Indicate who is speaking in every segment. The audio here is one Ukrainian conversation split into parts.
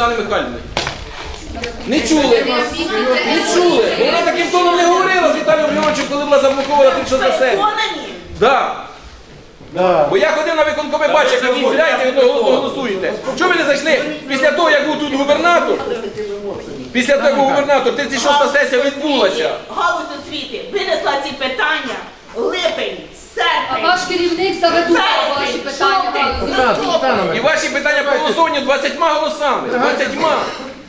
Speaker 1: Оксани Михайлівни. Не чули. Не чули. Вона таким тоном не говорила з Віталієм Львовичем, коли була заблокована тим, що за себе. Да.
Speaker 2: Да.
Speaker 1: Бо я ходив на виконкомі, бачив, як ви розмовляєте і одноголосно голосуєте. Чого ви не зайшли після того, як був тут губернатор? Після того, як був губернатор, 36-та сесія відбулася.
Speaker 3: Галузь освіти винесла ці питання липень, серпень.
Speaker 4: ваш керівник заведував ваші питання.
Speaker 2: Оксана, Оксана,
Speaker 1: І ваші питання проголосовані 20 голосами. 20.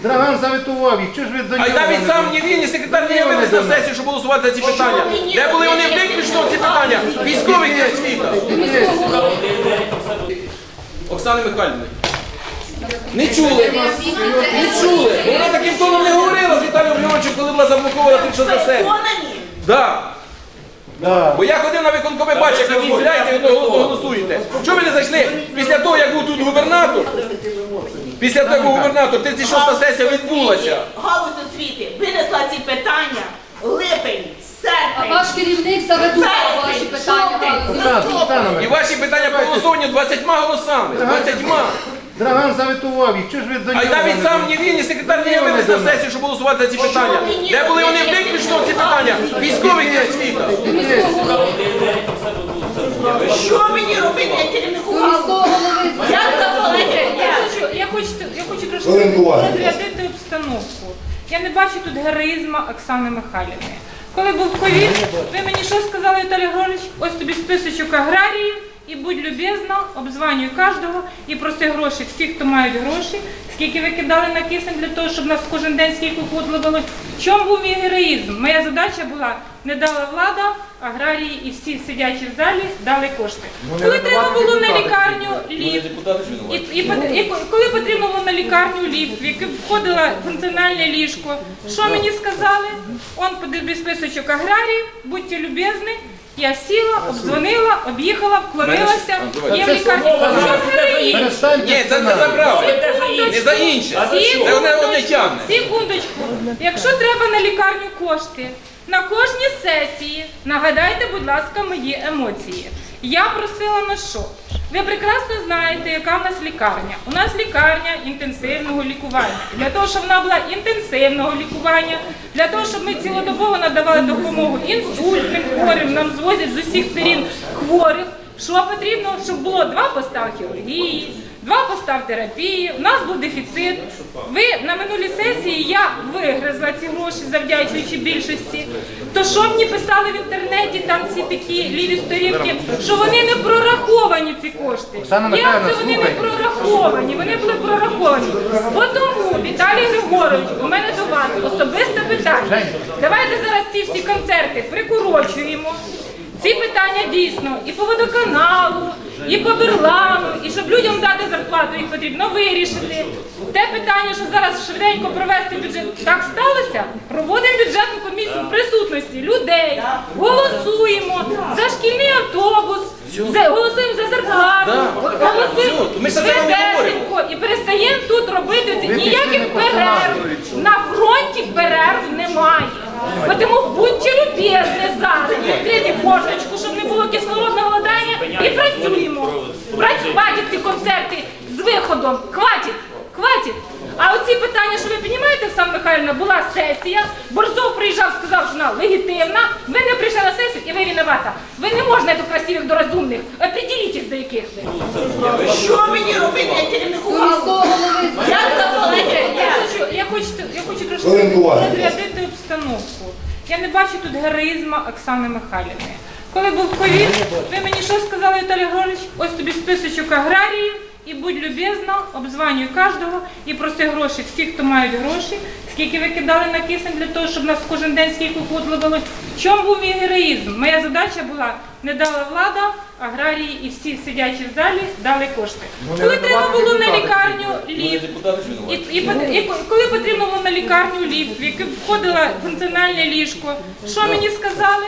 Speaker 2: Драган завітував їх, чого ж ви до
Speaker 1: А
Speaker 2: нього?
Speaker 1: й навіть сам ні він, ні секретар не явились на сесію, щоб голосувати за ці питання. Де були вони виключно ці питання? Військових і освіта. Оксани Михайлівни. Не чули. Не чули. Вона таким тоном не говорила з Віталієм Львовичем, коли була заблокована тим, що за себе.
Speaker 3: Переконані?
Speaker 1: Да.
Speaker 2: Да.
Speaker 1: Бо я ходив на виконкомі, бачив, як ви розмовляєте і одноголосно голосуєте. Чого ви не зайшли після того, як був тут губернатор? Після того, як був губернатор, 36-та сесія відбулася.
Speaker 3: Галузь освіти винесла ці питання липень,
Speaker 4: А ваш керівник заведував ваші питання.
Speaker 1: І ваші питання проголосовані 20 голосами. 20.
Speaker 2: Драган завітував їх, чого ж ви до
Speaker 1: А
Speaker 2: нього?
Speaker 1: й навіть
Speaker 2: не
Speaker 1: сам ні він, ні секретар не явились на сесію, щоб голосувати за ці питання. Де були вони виключно ці питання? Військових і освіта.
Speaker 3: Що мені робити, я керівнику
Speaker 4: У міського голови
Speaker 3: Як?
Speaker 5: Я хочу, я хочу, я хочу трошки розрядити обстановку. Я не бачу тут героїзму Оксани Михайлівни. Коли був ковід, ви мені що сказали, Віталій Григорович? Ось тобі списочок аграріїв, і будь любезна, обзванюй кожного і проси гроші всіх, хто мають гроші, скільки ви кидали на кисень для того, щоб нас кожен день скільки уходило. В чому був мій героїзм? Моя задача була не дала влада, аграрії і всі сидячі в залі дали кошти. Коли треба було на лікарню ліфт, і, і, і коли потрібно було на лікарню ліфт, в яке входило функціональне ліжко, що мені сказали? Он подивив списочок аграріїв, будьте любезні. Я сіла, обдзвонила, об'їхала, вклонилася. Є в лікарні.
Speaker 1: Ні, це не за правду. Не за інше. Це одне одне тягне.
Speaker 5: Секундочку. Якщо треба на лікарню кошти, на кожній сесії нагадайте, будь ласка, мої емоції. Я просила на що? Ви прекрасно знаєте, яка в нас лікарня. У нас лікарня інтенсивного лікування. Для того, щоб вона була інтенсивного лікування, для того, щоб ми цілодобово надавали допомогу інсультним хворим, нам звозять з усіх сторін хворих. Що потрібно, щоб було два поста хірургії, два поста в терапії. У нас був дефіцит. Ви на минулій сесії я вигризла ці гроші, завдячуючи більшості. То що мені писали в інтернеті, там ці такі ліві сторінки, що вони не прораховані ці кошти. Як це вони не прораховані? Вони були прораховані. Бо тому, Віталій Григорович, у мене до вас особисте питання. Давайте зараз ці всі концерти прикорочуємо. Ці питання дійсно і по водоканалу, і по берлану, і щоб людям дати зарплату, їх потрібно вирішити. Те питання, що зараз швиденько провести бюджет, так сталося. Проводимо бюджетну комісію в присутності людей, голосуємо за шкільний автобус, за, голосуємо за зарплату, голосуємо швидесенько. І перестаємо тут робити ніяких перерв.
Speaker 2: постанавлюючи.
Speaker 5: На фронті перерв немає. Бо Тому будьте любезні зараз, відкрити щоб не було кислородного голодання, і працюємо. Праць- Хватить ці концерти з виходом. Хватить, хватить. А оці питання, що ви розумієте, Оксана Михайлівна, була сесія, Борзов приїжджав, сказав, що вона легітимна, ви не прийшли на сесію і ви винувата. Ви не можете до красивих, до розумних. Определітесь, до яких ви.
Speaker 3: Що мені робити, я керівнику
Speaker 4: у
Speaker 3: галузі?
Speaker 4: міського голови
Speaker 5: Я хочу, я хочу, я хочу трошки розрядити обстановку. Я не бачу тут героїзму Оксани Михайлівни. Коли був ковід, ви мені що сказали, Віталій Григорович? Ось тобі списочок аграріїв, і будь любезна, обзванюй кожного і проси гроші всіх, хто мають гроші, скільки ви кидали на кисень для того, щоб нас кожен день скільки уходило. В чому був мій героїзм? Моя задача була не дала влада, аграрії і всі сидячі в залі дали кошти. Коли треба було на лікарню ліфт, і, і, і коли потрібно було на лікарню ліфт, в яке входило функціональне ліжко, що мені сказали?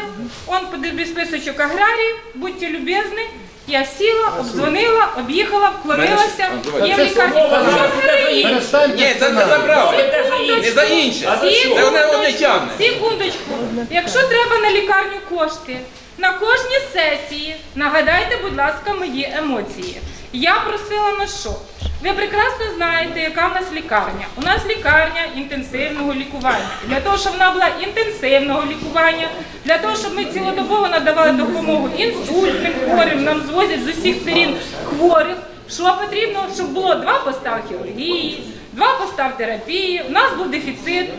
Speaker 5: Он подивив списочок аграріїв, будьте любезні. Я сіла, обдзвонила, об'їхала, вклонилася. Є в лікарні. Що героїзм?
Speaker 2: Перестаньте
Speaker 1: Ні, це не за правду. Не за інше. Це одне одне тягне.
Speaker 5: Секундочку. Якщо треба на лікарню кошти, на кожній сесії нагадайте, будь ласка, мої емоції. Я просила на що? Ви прекрасно знаєте, яка в нас лікарня. У нас лікарня інтенсивного лікування. Для того, щоб вона була інтенсивного лікування, для того, щоб ми цілодобово надавали допомогу інсультним хворим, нам звозять з усіх сторін хворих. Що потрібно, щоб було два поста хірургії, два поста в терапії. У нас був дефіцит.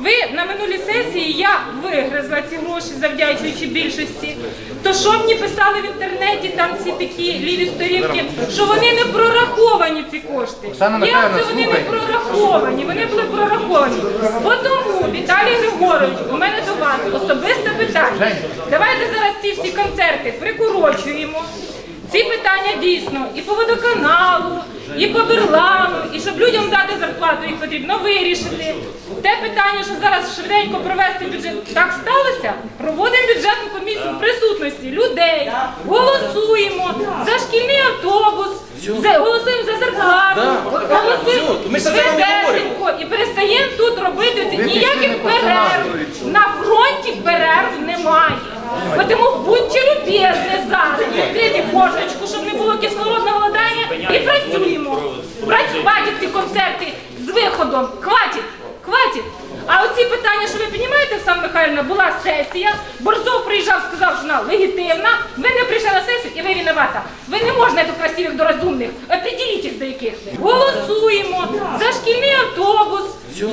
Speaker 5: Ви на минулій сесії я вигризла ці гроші, завдячуючи більшості. То що мені писали в інтернеті, там ці такі ліві сторінки, що вони не прораховані ці кошти. Як це вони не прораховані? Вони були прораховані. Бо тому, Віталій Григорович, у мене до вас особисте питання. Давайте зараз ці всі концерти прикорочуємо. Ці питання дійсно і по водоканалу, і по Берлану, і щоб людям дати зарплату, їх потрібно вирішити. Те питання, що зараз швиденько провести бюджет, так сталося. Проводимо бюджетну комісію в присутності людей, голосуємо за шкільний автобус, за, голосуємо за зарплату, голосуємо швидесенько і перестаємо тут робити ніяких перерв. На фронті перерв немає. Тому будьте любезні зараз, відкрити кошечку, щоб не було кислородного голодання, і працюємо. Брать, Хватить ці концерти з виходом. Хватить. А питання, що ви розумієте, Оксана Михайлівна, була сесія, Борзов приїжджав, сказав, що вона легітимна, ви не прийшли на сесію і ви винувата. Ви не можете до красивих, до розумних. Определітесь до яких ви. Голосуємо за шкільний автобус,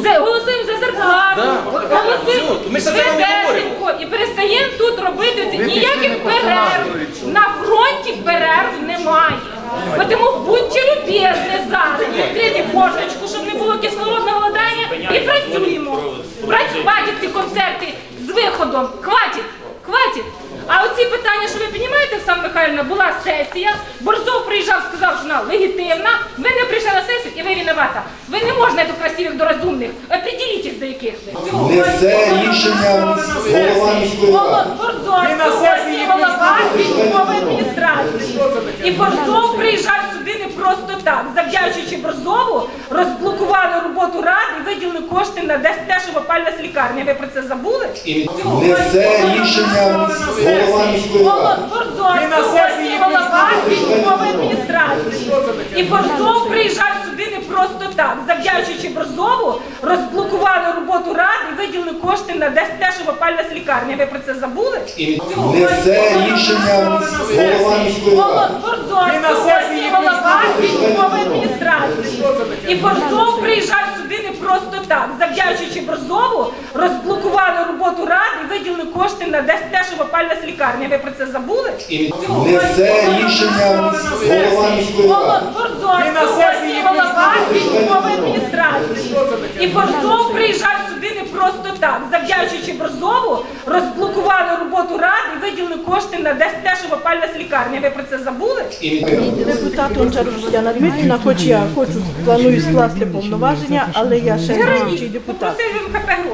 Speaker 5: за, голосуємо за зарплату, голосуємо
Speaker 1: за і
Speaker 5: перестаємо тут робити ці- ніяких перерв. На фронті перерв немає. Тому будьте любезні зараз, відкрити форточку, щоб не було кислородного голодання, і працюємо. Праць- Хватить ці концерти з виходом. Хватить, хватить. А оці питання, що ви розумієте, Оксана Михайлівна, була сесія, Борзов приїжджав, сказав, що вона легітимна, ви не прийшли на сесію і ви винувата. Ви не можете до красивих, до розумних. Определітесь, до яких ви.
Speaker 6: Несе рішення голова міської ради.
Speaker 5: Борзов, сьогодні голова військової адміністрації. І Борзов приїжджав сюди не просто так. Завдячуючи Борзову, розблокували роботу ради виділили кошти на дешево пальне з лікарні. Ви про це забули?
Speaker 6: Несе рішення голова міської ради.
Speaker 5: Борзов, сьогодні голова військової адміністрації. І Борзов приїжджав сюди не просто так. Завдячуючи Борзову, розблокували роботу ради і виділили кошти на дешево пальне з лікарні. Ви про це забули?
Speaker 6: Несе рішення голова міської ради.
Speaker 5: Борзов, сьогодні голова військової адміністрації. І Борзов приїжджав сюди просто так. Завдячуючи Борзову, розблокували роботу ради виділили кошти на деш- дешево пальне з лікарні. Ви про це забули?
Speaker 6: Несе рішення голова міської ради.
Speaker 5: Борзов, сьогодні голова військової адміністрації. І Борзов приїжджав сюди не просто так. Завдячуючи Борзову, розблокували роботу ради і виділили кошти на деш- дешево пальне з лікарні. Ви про це забули?
Speaker 7: Депутат Ончарушляна Дмитрівна, хоч я хочу планую скласти повноваження, але я ще не депутат.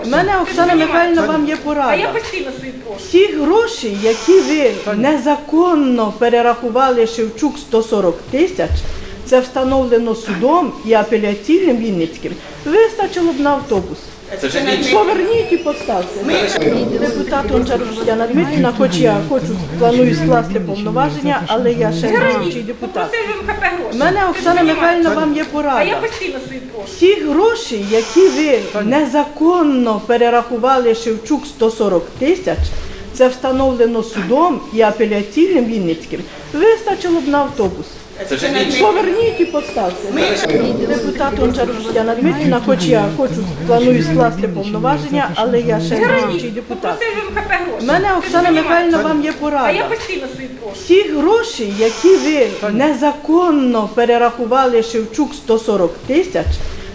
Speaker 7: У мене Оксана Михайлівна вам є
Speaker 5: А я постійно свої прошу.
Speaker 7: Ті гроші, які ви незаконно перерахували Шевчук 140 тисяч, це встановлено судом і апеляційним Вінницьким. Вистачило б на автобус. Поверніть і поставте. Депутат Ончарушляна Дмитрівна, хоч я хочу планую скласти повноваження, але я ще не депутат. У мене Оксана. Михайлівна вам є порада. Ті гроші, які ви незаконно перерахували Шевчук 140 тисяч, це встановлено судом і апеляційним Вінницьким. Вистачило б на автобус.
Speaker 1: Це вже інше.
Speaker 7: Поверніть і поставте. Депутат Ончарушляна Дмитрівна, хоч я хочу планую скласти повноваження, але я ще не депутат. У мене Оксана. Михайлівна вам є
Speaker 5: А я
Speaker 7: порада.
Speaker 5: постійно свої прошу.
Speaker 7: Ті гроші, які ви незаконно перерахували Шевчук 140 тисяч,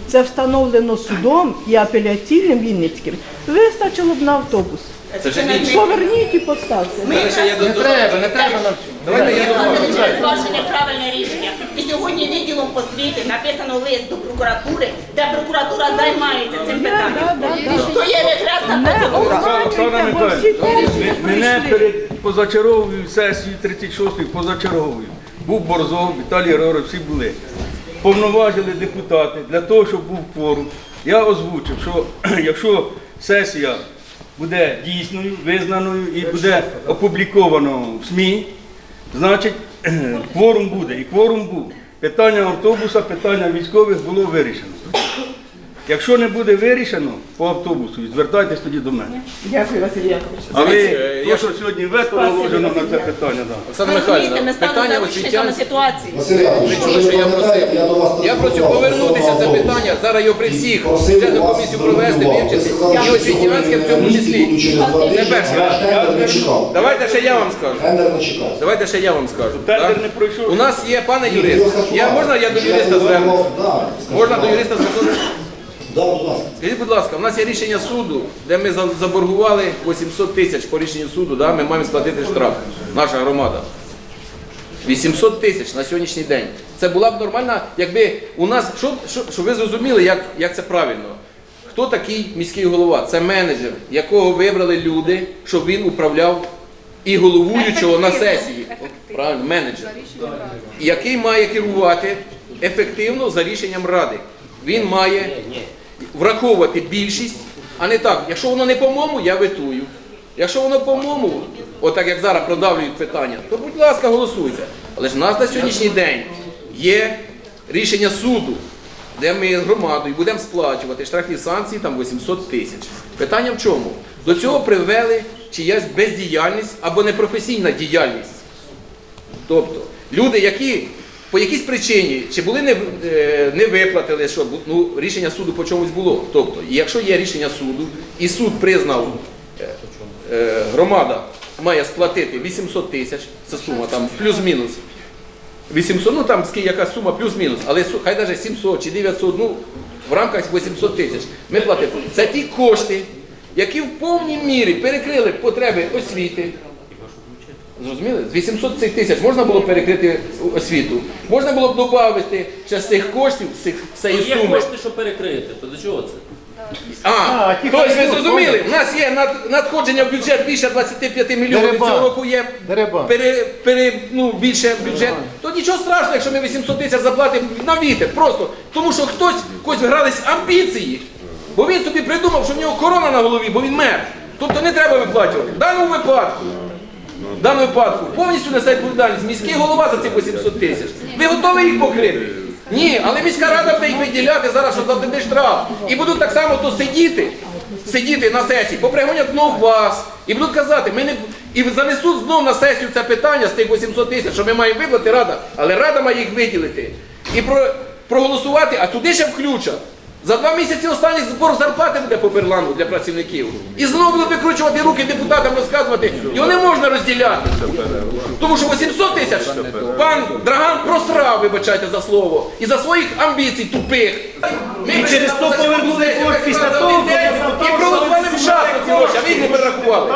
Speaker 7: це встановлено судом і апеляційним Вінницьким. Вистачило б на автобус.
Speaker 1: Це вже інше.
Speaker 7: Поверніть і поставте.
Speaker 1: Ще я
Speaker 2: Не треба, не треба нам. Давайте я
Speaker 3: Це ваше неправильне рішення. І сьогодні відділом освіти написано лист до прокуратури, де прокуратура займається цим питанням. То є регресна процедура.
Speaker 8: Мене перед позачерговою сесією 36-ї позачерговою був Борзов, Віталій Григорович, всі були. Повноважили депутати для того, щоб був кворум. Я озвучив, що якщо сесія буде дійсною, визнаною і буде опубліковано в СМІ, значить кворум буде. І кворум був. питання автобуса, питання військових було вирішено. Якщо не буде вирішено по автобусу, звертайтесь тоді до мене.
Speaker 3: Дякую, Василь Яковлевич.
Speaker 8: Але то, що сьогодні вето наложено на це питання, да.
Speaker 1: Оксана
Speaker 3: Розумієте,
Speaker 1: Михайлівна,
Speaker 3: ми стали
Speaker 1: питання
Speaker 3: заручниками
Speaker 1: освітян.
Speaker 3: ситуації.
Speaker 6: Василь Яковлевич,
Speaker 1: Ви чули, що я
Speaker 6: пам'ятаєте,
Speaker 1: просив?
Speaker 6: я до вас
Speaker 1: Я просив повернутися це питання, зараз його при всіх бюджетну
Speaker 6: вас
Speaker 1: комісію провести, вивчити, і освітянське в цьому числі. Це перше.
Speaker 6: Тендер не чекав.
Speaker 1: Давайте ще я вам скажу.
Speaker 6: Тендер не чекав.
Speaker 1: Давайте ще я вам скажу.
Speaker 8: Тендер
Speaker 1: так?
Speaker 8: не пройшов.
Speaker 1: У нас є пане юрист. Я можна я до юриста звернусь? Можна до юриста звернутися?
Speaker 6: Да, будь ласка.
Speaker 1: Скажіть, будь ласка, у нас є рішення суду, де ми заборгували 800 тисяч по рішенню суду, да? ми маємо сплатити штраф, наша громада. 800 тисяч на сьогоднішній день. Це була б нормальна, якби у нас, щоб, щоб, ви зрозуміли, як, як це правильно. Хто такий міський голова? Це менеджер, якого вибрали люди, щоб він управляв і головуючого на сесії. Правильно, менеджер який має керувати ефективно за рішенням ради. Він має враховувати більшість, а не так. Якщо воно не по-моєму, я ветую. Якщо воно по-моєму, отак як зараз продавлюють питання, то будь ласка, голосуйте. Але ж в нас на сьогоднішній день є рішення суду, де ми громадою будемо сплачувати штрафні санкції там 800 тисяч. Питання в чому? До цього привели чиясь бездіяльність або непрофесійна діяльність. Тобто люди, які по якійсь причині чи були не, е, не виплатили, що ну, рішення суду по чомусь було. Тобто, якщо є рішення суду, і суд признав, е, е, громада має сплатити 800 тисяч, це сума там плюс-мінус. 800, ну там яка сума плюс-мінус, але хай навіть 700 чи 900, ну в рамках 800 тисяч ми платимо. Це ті кошти, які в повній мірі перекрили потреби освіти, Зрозуміли? З 800 цих тисяч можна було перекрити освіту. Можна було б додати ще з цих коштів, з цих цієї
Speaker 9: Є
Speaker 1: суми.
Speaker 9: кошти, що перекрити, то до чого це?
Speaker 1: А, тобто ви зрозуміли, у нас є над- надходження в бюджет більше 25 мільйонів, цього року є пере, пере, ну, більше бюджет. То нічого страшного, якщо ми 800 тисяч заплатимо на вітер. Просто тому що хтось когось грались амбіції. Бо він собі придумав, що в нього корона на голові, бо він мер. Тобто не треба виплачувати. В даному випадку. В даному випадку повністю несе відповідальність міський голова за ці 800 тисяч. Ви готові їх покрити? Ні, але міська рада буде їх виділяти зараз, щоб заплатити штраф. І будуть так само то сидіти, сидіти на сесії, попригонять знов вас. І будуть казати, ми не і занесуть знов на сесію це питання з тих 800 тисяч, що ми маємо виплати рада, але рада має їх виділити. І про, проголосувати, а туди ще включать. За два місяці останній збор зарплати буде по Берлану для працівників. І знову будуть викручувати руки депутатам розказувати, його не можна розділяти. Тому що 800 тисяч пан Драган просрав, вибачайте за слово, і за своїх амбіцій тупих. Ми і через то повернули після того, і проголосували вчасно ці гроші, а ви їх не перерахували.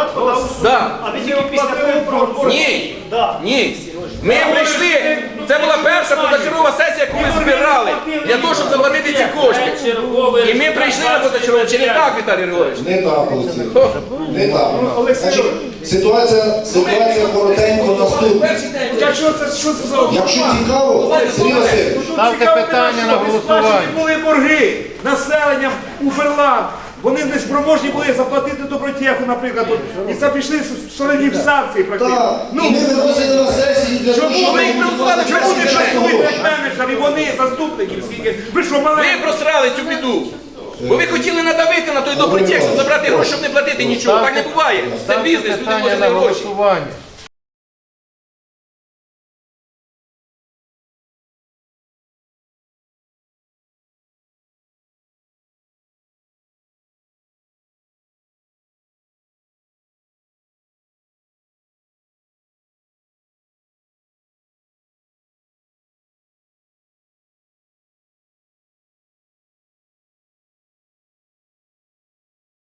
Speaker 10: А ви тільки після того проголосували?
Speaker 1: Ні, ні. Ми прийшли, це була перша позачергова сесія, яку ми збирали для того, щоб заплатити ці кошти. І ми прийшли на позачергову, чи не так, Віталій Григорович?
Speaker 6: Не так, Олексій. Не так. Значить, ситуація, ситуація коротенько наступна.
Speaker 10: Що це, що це за
Speaker 6: Якщо цікаво, Сергій Васильович,
Speaker 10: Ставте питання на голосування. Були борги населенням у Ферланд. Вони не спроможні були заплатити добротеху, наприклад. От. І це пішли шалені в санкції практично.
Speaker 6: так, і
Speaker 10: Ну,
Speaker 6: ми виносили на сесії для того,
Speaker 10: чому
Speaker 6: щоб
Speaker 10: ви їх проголосували? Чому не
Speaker 1: Чому?
Speaker 10: працюють як менеджер? І вони, заступники, скільки? Ви що,
Speaker 1: Ви просрали цю біду. Бо ви хотіли надавити на той добротех, щоб забрати гроші, щоб не платити нічого. Так не буває. Це бізнес, люди вложили
Speaker 2: на
Speaker 1: гроші.